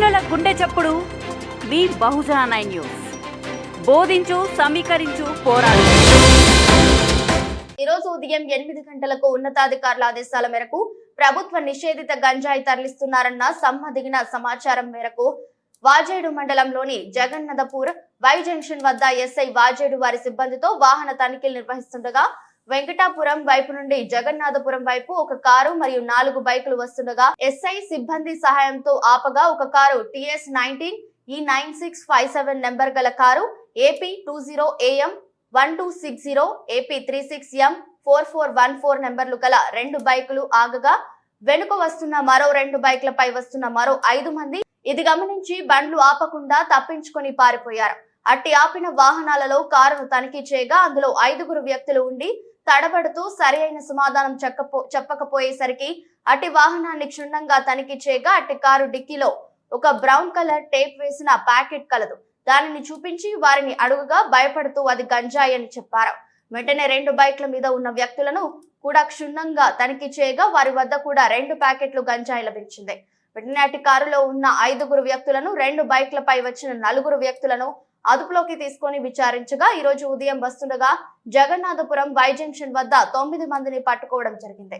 చప్పుడు మీ బహుజన nine news. బోధించు సమీకరించు పోరాడు. ఈ రోజు ఉదయం ఎనిమిది గంటలకు ఉన్నతాధికారుల ఆదేశాల మేరకు ప్రభుత్వ నిషేధిత గంజాయి తరలిస్తున్నారన్న సమ్మదిగిన సమాచారం మేరకు వాజేడు మండలంలోని జగన్నదపూర్ వై జంక్షన్ వద్ద ఎస్ఐ వాజేడు వారి సిబ్బందితో వాహన తనిఖీలు నిర్వహిస్తుండగా వెంకటాపురం వైపు నుండి జగన్నాథపురం వైపు ఒక కారు మరియు నాలుగు బైకులు వస్తుండగా ఎస్ఐ సిబ్బంది సహాయంతో ఆపగా ఒక car TS nineteen E nine six five seven number గల car AP two zero AM one two six zero AP three six M four four one four నెంబర్లు గల రెండు బైకులు ఆగగా వెనుక వస్తున్న మరో రెండు బైక్లపై వస్తున్న మరో ఐదు మంది ఇది గమనించి బండ్లు ఆపకుండా తప్పించుకొని పారిపోయారు. అట్టి ఆపిన వాహనాలలో కారును తనిఖీ చేయగా అందులో ఐదుగురు వ్యక్తులు ఉండి తడబడుతూ సరి అయిన సమాధానం చెప్పకపో చెప్పకపోయేసరికి అటు వాహనాన్ని క్షుణ్ణంగా తనిఖీ చేయగా అటు కారు డిక్కీలో ఒక బ్రౌన్ కలర్ టేప్ వేసిన ప్యాకెట్ కలదు. దానిని చూపించి వారిని అడుగుగా భయపడుతూ అది గంజాయి అని చెప్పారు. వెంటనే రెండు బైక్ల మీద ఉన్న వ్యక్తులను కూడా క్షుణ్ణంగా తనిఖీ చేయగా వారి వద్ద కూడా రెండు ప్యాకెట్లు గంజాయి లభించింది. వెంటనే అటు కారులో ఉన్న ఐదుగురు వ్యక్తులను రెండు బైక్లపై వచ్చిన నలుగురు వ్యక్తులను అదుపులోకి తీసుకొని విచారించగా ఈ రోజు ఉదయం వస్తుండగా జగన్నాథపురం వై జంక్షన్ వద్ద తొమ్మిది మందిని పట్టుకోవడం జరిగింది.